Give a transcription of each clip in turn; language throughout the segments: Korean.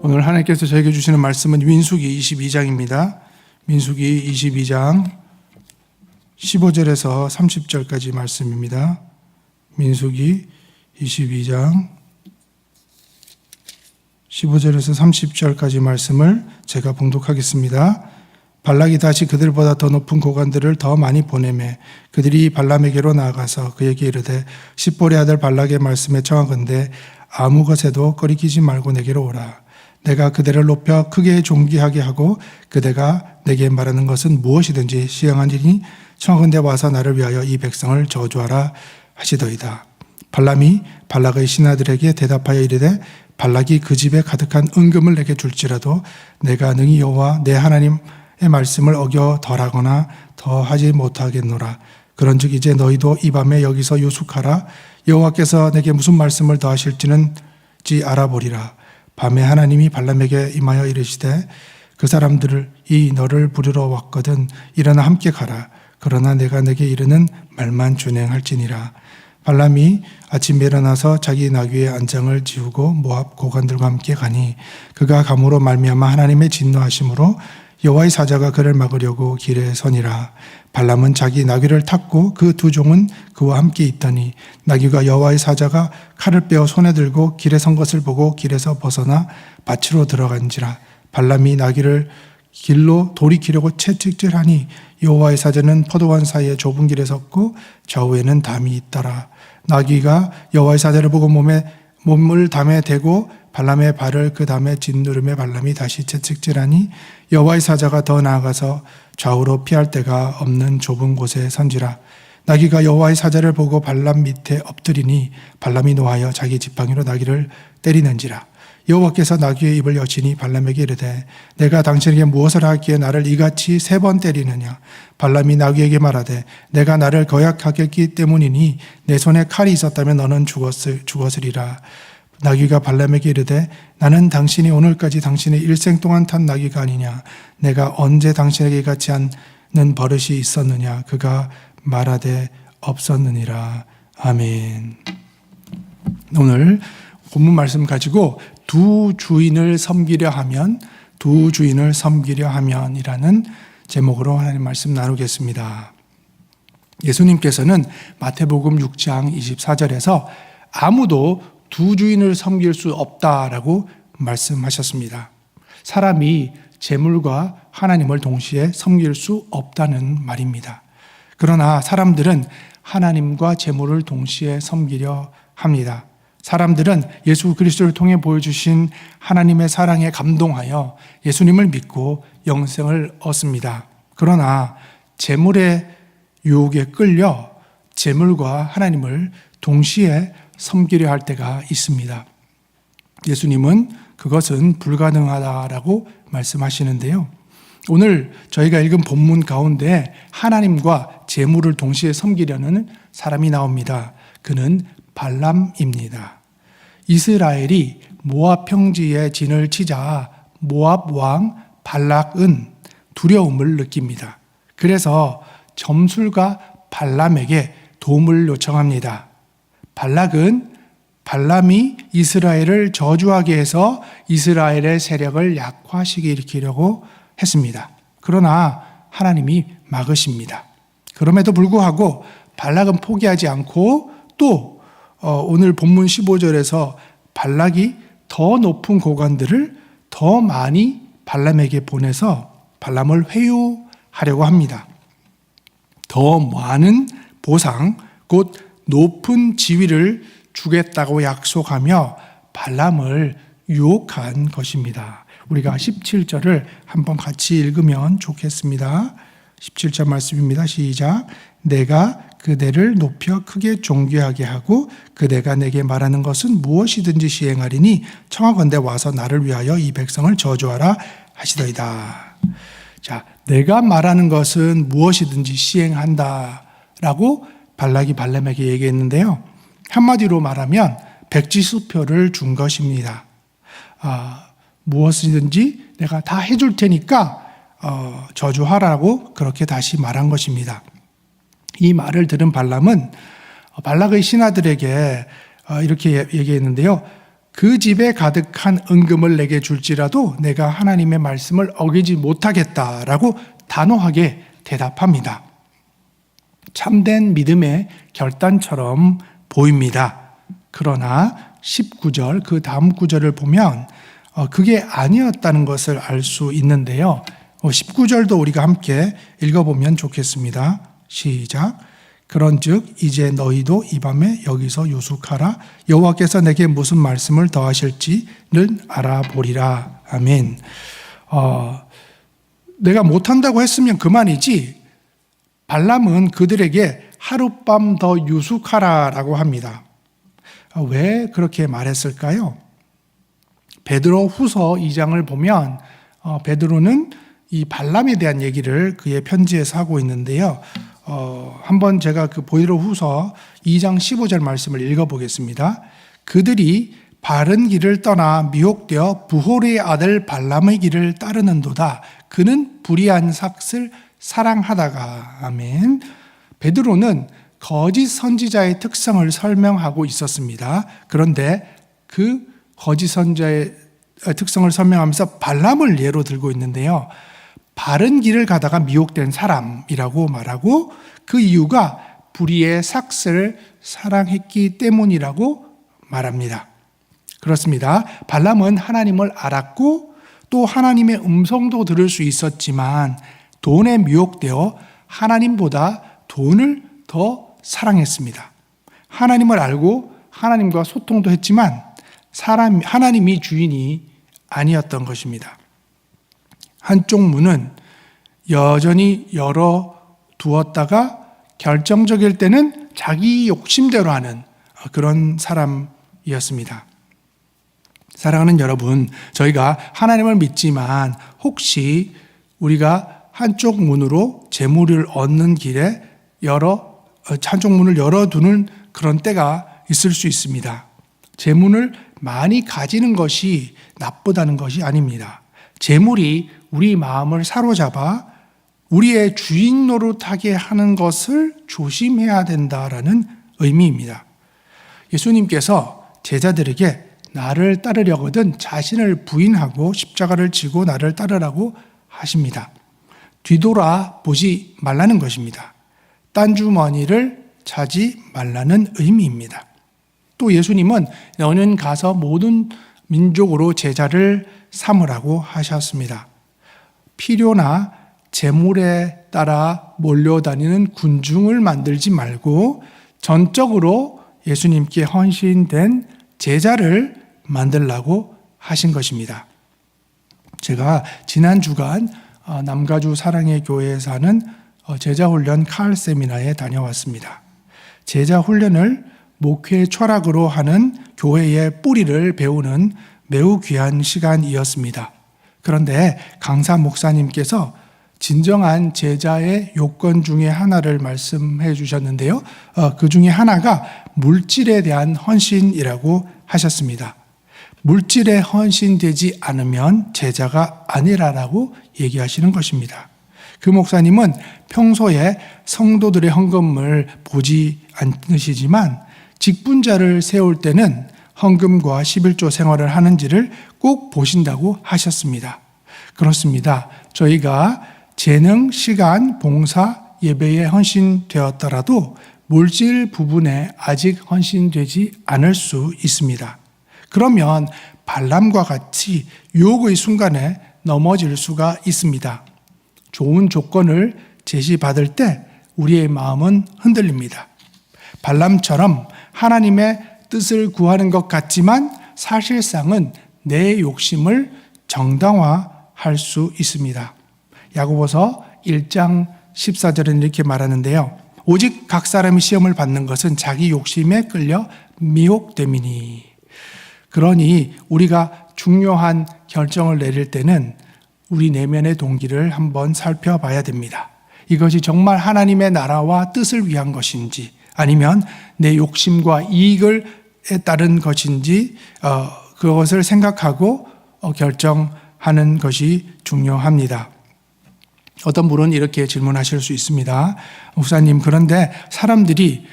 오늘 하나님께서 저에게 주시는 말씀은 민수기 22장입니다. 민수기 22장 15절에서 30절까지 말씀입니다. 민수기 22장 15절에서 30절까지 말씀을 제가 봉독하겠습니다. 발락이 다시 그들보다 더 높은 고관들을 더 많이 보내매 그들이 발람에게로 나아가서 그에게 이르되 십볼의 아들 발락의 말씀에 청하건대 아무 것에도 꺼리끼지 말고 내게로 오라. 내가 그대를 높여 크게 존귀하게 하고 그대가 내게 말하는 것은 무엇이든지 시행하니 청하건대 와서 나를 위하여 이 백성을 저주하라 하시더이다. 발람이 발락의 신하들에게 대답하여 이르되 발락이 그 집에 가득한 은금을 내게 줄지라도 내가 능히 여호와 내 하나님의 말씀을 어겨 덜하거나 더하지 못하겠노라. 그런즉 이제 너희도 이 밤에 여기서 유숙하라. 여호와께서 내게 무슨 말씀을 더하실지는 지 알아보리라. 밤에 하나님이 발람에게 임하여 이르시되 그 사람들을 이 너를 부르러 왔거든 일어나 함께 가라. 그러나 내가 내게 이르는 말만 준행할지니라. 발람이 아침에 일어나서 자기 나귀의 안장을 지우고 모압 고관들과 함께 가니 그가 감으로 말미암아 하나님의 진노하심으로 여호와의 사자가 그를 막으려고 길에 서니라 발람은 자기 나귀를 탔고 그 두 종은 그와 함께 있더니 나귀가 여호와의 사자가 칼을 빼어 손에 들고 길에 선 것을 보고 길에서 벗어나 밭으로 들어간지라 발람이 나귀를 길로 돌이키려고 채찍질하니 여호와의 사자는 포도원 사이에 좁은 길에 섰고 좌우에는 담이 있더라. 나귀가 여호와의 사자를 보고 몸에 몸을 담에 대고 발람의 발을 그 다음에 짓누름에 발람이 다시 채찍질하니 여호와의 사자가 더 나아가서 좌우로 피할 데가 없는 좁은 곳에 선지라. 나귀가 여호와의 사자를 보고 발람 밑에 엎드리니 발람이 노하여 자기 지팡이로 나귀를 때리는지라. 여호와께서 나귀의 입을 여시니 발람에게 이르되 내가 당신에게 무엇을 하기에 나를 이같이 세 번 때리느냐? 발람이 나귀에게 말하되 내가 나를 거약하겠기 때문이니 내 손에 칼이 있었다면 너는 죽었을 죽었으리라. 나귀가 발람에게 이르되 나는 당신이 오늘까지 당신의 일생 동안 탄 나귀가 아니냐? 내가 언제 당신에게 같이 하는 버릇이 있었느냐? 그가 말하되 없었느니라. 아멘. 오늘 본문 말씀 가지고 두 주인을 섬기려 하면 두 주인을 섬기려 하면이라는 제목으로 하나님 말씀 나누겠습니다. 예수님께서는 마태복음 6장 24절에서 아무도 두 주인을 섬길 수 없다라고 말씀하셨습니다. 사람이 재물과 하나님을 동시에 섬길 수 없다는 말입니다. 그러나 사람들은 하나님과 재물을 동시에 섬기려 합니다. 사람들은 예수 그리스도를 통해 보여주신 하나님의 사랑에 감동하여 예수님을 믿고 영생을 얻습니다. 그러나 재물의 유혹에 끌려 재물과 하나님을 동시에 섬기려 할 때가 있습니다. 예수님은 그것은 불가능하다라고 말씀하시는데요. 오늘 저희가 읽은 본문 가운데 하나님과 재물을 동시에 섬기려는 사람이 나옵니다. 그는 발람입니다. 이스라엘이 모압 평지에 진을 치자 모압 왕 발락은 두려움을 느낍니다. 그래서 점술가 발람에게 도움을 요청합니다. 발락은 발람이 이스라엘을 저주하게 해서 이스라엘의 세력을 약화시키게 일으키려고 했습니다. 그러나 하나님이 막으십니다. 그럼에도 불구하고 발락은 포기하지 않고 또 어, 오늘 본문 15절에서 발락이 더 높은 고관들을 더 많이 발람에게 보내서 발람을 회유하려고 합니다. 더 많은 보상, 곧 높은 지위를 주겠다고 약속하며 발람을 유혹한 것입니다. 우리가 17절을 한번 같이 읽으면 좋겠습니다. 17절 말씀입니다. 시작. 내가 그대를 높여 크게 존귀하게 하고 그대가 내게 말하는 것은 무엇이든지 시행하리니 청하건대 와서 나를 위하여 이 백성을 저주하라 하시더이다. 자, 내가 말하는 것은 무엇이든지 시행한다라고 발락이 발람에게 얘기했는데요. 한마디로 말하면 백지수표를 준 것입니다. 아, 무엇이든지 내가 다 해줄 테니까 어, 저주하라고 그렇게 다시 말한 것입니다. 이 말을 들은 발람은 발락의 신하들에게 어, 이렇게 얘기했는데요. 그 집에 가득한 은금을 내게 줄지라도 내가 하나님의 말씀을 어기지 못하겠다라고 단호하게 대답합니다. 참된 믿음의 결단처럼 보입니다. 그러나 19절 그 다음 구절을 보면 어, 그게 아니었다는 것을 알 수 있는데요. 19절도 우리가 함께 읽어보면 좋겠습니다. 시작. 그런즉 이제 너희도 이 밤에 여기서 유숙하라. 여호와께서 내게 무슨 말씀을 더하실지는 알아보리라. 아멘. 어, 내가 못한다고 했으면 그만이지. 발람은 그들에게 하룻밤 더 유숙하라라고 합니다. 어, 왜 그렇게 말했을까요? 베드로 후서 2장을 보면 어, 베드로는 이 발람에 대한 얘기를 그의 편지에서 하고 있는데요. 어, 한번 제가 그 보이로 후서 2장 15절 말씀을 읽어보겠습니다. 그들이 바른 길을 떠나 미혹되어 부홀의 아들 발람의 길을 따르는도다. 그는 불의한 삭을 사랑하다가 아멘. 베드로는 거짓 선지자의 특성을 설명하고 있었습니다. 그런데 그 거짓 선지자의 특성을 설명하면서 발람을 예로 들고 있는데요. 바른 길을 가다가 미혹된 사람이라고 말하고 그 이유가 불의의 삭스를 사랑했기 때문이라고 말합니다. 그렇습니다. 발람은 하나님을 알았고 또 하나님의 음성도 들을 수 있었지만 돈에 미혹되어 하나님보다 돈을 더 사랑했습니다. 하나님을 알고 하나님과 소통도 했지만 사람 하나님이 주인이 아니었던 것입니다. 한쪽 문은 여전히 열어 두었다가 결정적일 때는 자기 욕심대로 하는 그런 사람이었습니다. 사랑하는 여러분, 저희가 하나님을 믿지만 혹시 우리가 한쪽 문으로 재물을 얻는 길에 열어 한쪽 문을 열어두는 그런 때가 있을 수 있습니다. 재물을 많이 가지는 것이 나쁘다는 것이 아닙니다. 재물이 우리 마음을 사로잡아 우리의 주인 노릇하게 하는 것을 조심해야 된다라는 의미입니다. 예수님께서 제자들에게 나를 따르려거든 자신을 부인하고 십자가를 지고 나를 따르라고 하십니다. 뒤돌아 보지 말라는 것입니다. 딴 주머니를 차지 말라는 의미입니다. 또 예수님은 너는 가서 모든 민족으로 제자를 삼으라고 하셨습니다. 필요나 재물에 따라 몰려다니는 군중을 만들지 말고 전적으로 예수님께 헌신된 제자를 만들라고 하신 것입니다. 제가 지난 주간 어, 남가주 사랑의 교회에서 하는 어, 제자 훈련 칼 세미나에 다녀왔습니다. 제자 훈련을 목회 철학으로 하는 교회의 뿌리를 배우는 매우 귀한 시간이었습니다. 그런데 강사 목사님께서 진정한 제자의 요건 중에 하나를 말씀해 주셨는데요. 어, 그 중에 하나가 물질에 대한 헌신이라고 하셨습니다. 물질에 헌신되지 않으면 제자가 아니라라고 얘기하시는 것입니다. 그 목사님은 평소에 성도들의 헌금을 보지 않으시지만 직분자를 세울 때는 헌금과 11조 생활을 하는지를 꼭 보신다고 하셨습니다. 그렇습니다. 저희가 재능, 시간, 봉사, 예배에 헌신되었더라도 물질 부분에 아직 헌신되지 않을 수 있습니다. 그러면 발람과 같이 유혹의 순간에 넘어질 수가 있습니다. 좋은 조건을 제시받을 때 우리의 마음은 흔들립니다. 발람처럼 하나님의 뜻을 구하는 것 같지만 사실상은 내 욕심을 정당화할 수 있습니다. 야고보서 1장 14절은 이렇게 말하는데요. 오직 각 사람이 시험을 받는 것은 자기 욕심에 끌려 미혹됨이니. 그러니 우리가 중요한 결정을 내릴 때는 우리 내면의 동기를 한번 살펴봐야 됩니다. 이것이 정말 하나님의 나라와 뜻을 위한 것인지 아니면 내 욕심과 이익을 따른 것인지 어, 그것을 생각하고 어, 결정하는 것이 중요합니다. 어떤 분은 이렇게 질문하실 수 있습니다. 목사님, 그런데 사람들이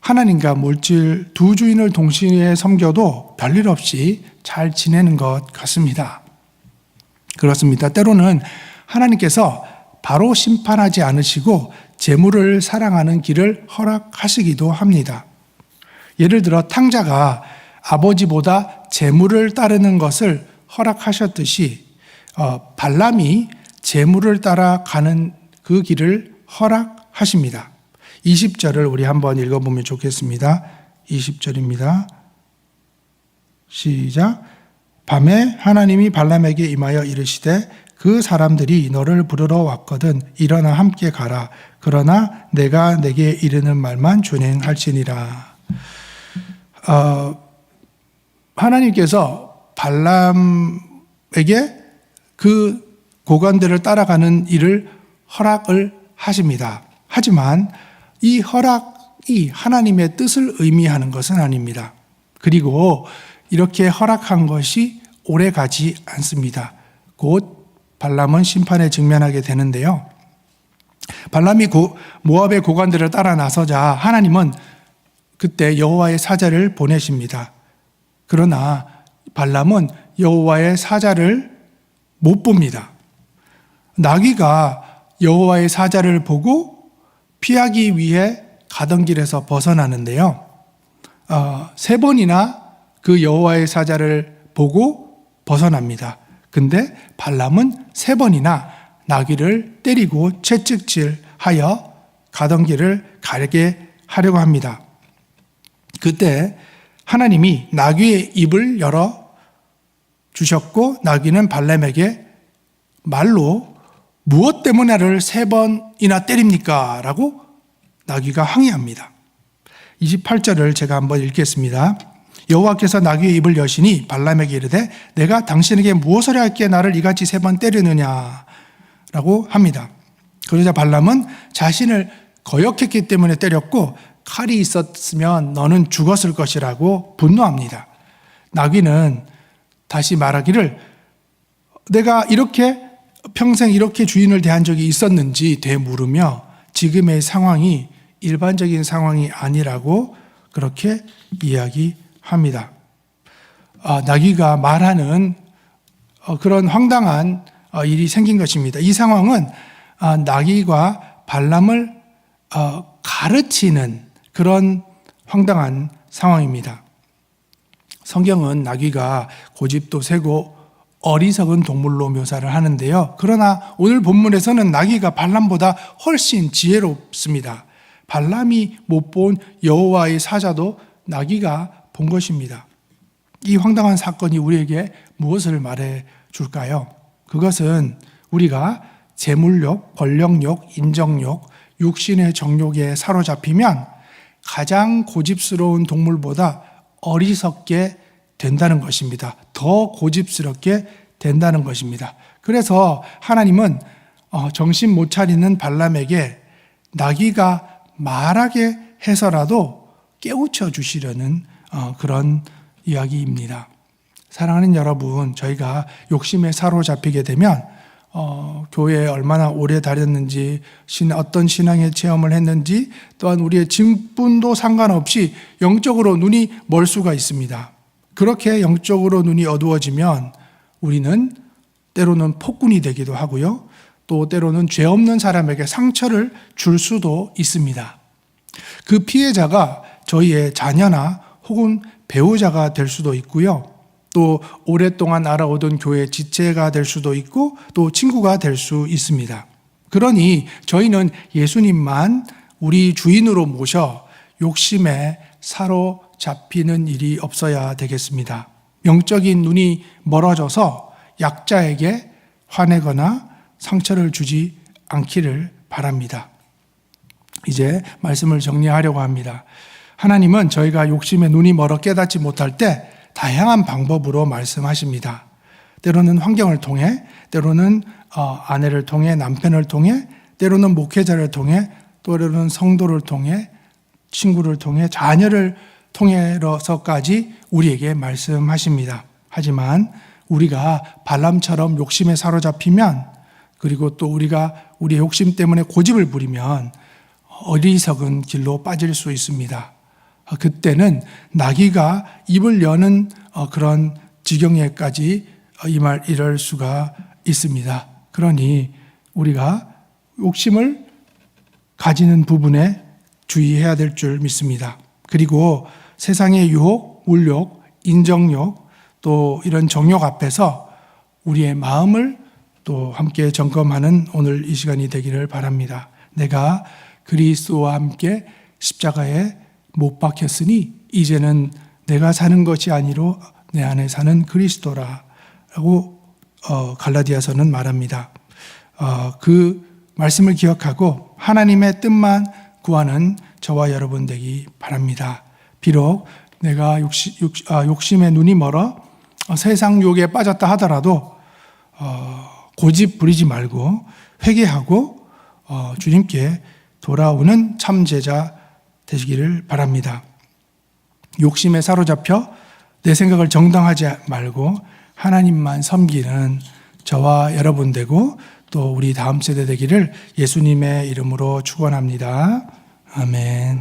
하나님과 물질 두 주인을 동시에 섬겨도 별일 없이 잘 지내는 것 같습니다. 그렇습니다. 때로는 하나님께서 바로 심판하지 않으시고 재물을 사랑하는 길을 허락하시기도 합니다. 예를 들어 탕자가 아버지보다 재물을 따르는 것을 허락하셨듯이 어, 발람이 재물을 따라 가는 그 길을 허락하십니다. 20절을 우리 한번 읽어보면 좋겠습니다. 20절입니다. 시작. 밤에 하나님이 발람에게 임하여 이르시되 그 사람들이 너를 부르러 왔거든 일어나 함께 가라. 그러나 내가 내게 이르는 말만 준행할지니라. 어, 하나님께서 발람에게 그 고관들을 따라가는 일을 허락을 하십니다. 하지만 이 허락이 하나님의 뜻을 의미하는 것은 아닙니다. 그리고 이렇게 허락한 것이 오래 가지 않습니다. 곧 발람은 심판에 직면하게 되는데요. 발람이 고, 모압의 고관들을 따라 나서자 하나님은 그때 여호와의 사자를 보내십니다. 그러나 발람은 여호와의 사자를 못 봅니다. 나귀가 여호와의 사자를 보고 피하기 위해 가던 길에서 벗어나는데요. 어, 세 번이나 그 여호와의 사자를 보고 벗어납니다. 근데 발람은 세 번이나 나귀를 때리고 채찍질하여 가던 길을 가게 하려고 합니다. 그때 하나님이 나귀의 입을 열어 주셨고 나귀는 발람에게 말로 무엇 때문에 나를 세 번이나 때립니까? 라고 나귀가 항의합니다. 28절을 제가 한번 읽겠습니다. 여호와께서 나귀의 입을 여시니 발람에게 이르되 내가 당신에게 무엇을 할게 나를 이같이 세 번 때리느냐 라고 합니다. 그러자 발람은 자신을 거역했기 때문에 때렸고 칼이 있었으면 너는 죽었을 것이라고 분노합니다. 나귀는 다시 말하기를 내가 이렇게 평생 이렇게 주인을 대한 적이 있었는지 되물으며 지금의 상황이 일반적인 상황이 아니라고 그렇게 이야기합니다. 아, 나귀가 말하는 어, 그런 황당한 어, 일이 생긴 것입니다. 이 상황은 아, 나귀가 발람을 어, 가르치는 그런 황당한 상황입니다. 성경은 나귀가 고집도 세고 어리석은 동물로 묘사를 하는데요. 그러나 오늘 본문에서는 나귀가 발람보다 훨씬 지혜롭습니다. 발람이 못 본 여호와의 사자도 나귀가 본 것입니다. 이 황당한 사건이 우리에게 무엇을 말해 줄까요? 그것은 우리가 재물욕, 권력욕, 인정욕, 육신의 정욕에 사로잡히면 가장 고집스러운 동물보다 어리석게 된다는 것입니다. 더 고집스럽게 된다는 것입니다. 그래서 하나님은 어, 정신 못 차리는 발람에게 나귀가 말하게 해서라도 깨우쳐 주시려는 어, 그런 이야기입니다. 사랑하는 여러분, 저희가 욕심에 사로잡히게 되면 어, 교회에 얼마나 오래 다녔는지, 신, 어떤 신앙의 체험을 했는지, 또한 우리의 직분도 상관없이 영적으로 눈이 멀 수가 있습니다. 그렇게 영적으로 눈이 어두워지면 우리는 때로는 폭군이 되기도 하고요. 또 때로는 죄 없는 사람에게 상처를 줄 수도 있습니다. 그 피해자가 저희의 자녀나 혹은 배우자가 될 수도 있고요. 또 오랫동안 알아오던 교회 지체가 될 수도 있고 또 친구가 될 수 있습니다. 그러니 저희는 예수님만 우리 주인으로 모셔 욕심에 사로잡히는 일이 없어야 되겠습니다. 영적인 눈이 멀어져서 약자에게 화내거나 상처를 주지 않기를 바랍니다. 이제 말씀을 정리하려고 합니다. 하나님은 저희가 욕심에 눈이 멀어 깨닫지 못할 때 다양한 방법으로 말씀하십니다. 때로는 환경을 통해, 때로는 어, 아내를 통해, 남편을 통해, 때로는 목회자를 통해, 때로는 성도를 통해, 친구를 통해, 자녀를 통해서까지 우리에게 말씀하십니다. 하지만 우리가 발람처럼 욕심에 사로잡히면 그리고 또 우리가 우리의 욕심 때문에 고집을 부리면 어리석은 길로 빠질 수 있습니다. 어, 그때는 나귀가 입을 여는 어, 그런 지경에까지 어, 임할 이럴 수가 있습니다. 그러니 우리가 욕심을 가지는 부분에 주의해야 될 줄 믿습니다. 그리고 세상의 유혹, 물욕, 인정욕, 또 이런 정욕 앞에서 우리의 마음을 또 함께 점검하는 오늘 이 시간이 되기를 바랍니다. 내가 그리스도와 함께 십자가에 못 박혔으니 이제는 내가 사는 것이 아니로 내 안에 사는 그리스도라고 어, 갈라디아서는 말합니다. 어, 그 말씀을 기억하고 하나님의 뜻만 구하는 저와 여러분 되기 바랍니다. 비록 내가 욕심, 아, 욕심의 눈이 멀어 어, 세상 욕에 빠졌다 하더라도 어, 고집 부리지 말고 회개하고 어, 주님께 돌아오는 참 제자 되시기를 바랍니다. 욕심에 사로잡혀 내 생각을 정당하지 말고 하나님만 섬기는 저와 여러분 되고 또 우리 다음 세대 되기를 예수님의 이름으로 축원합니다. 아멘.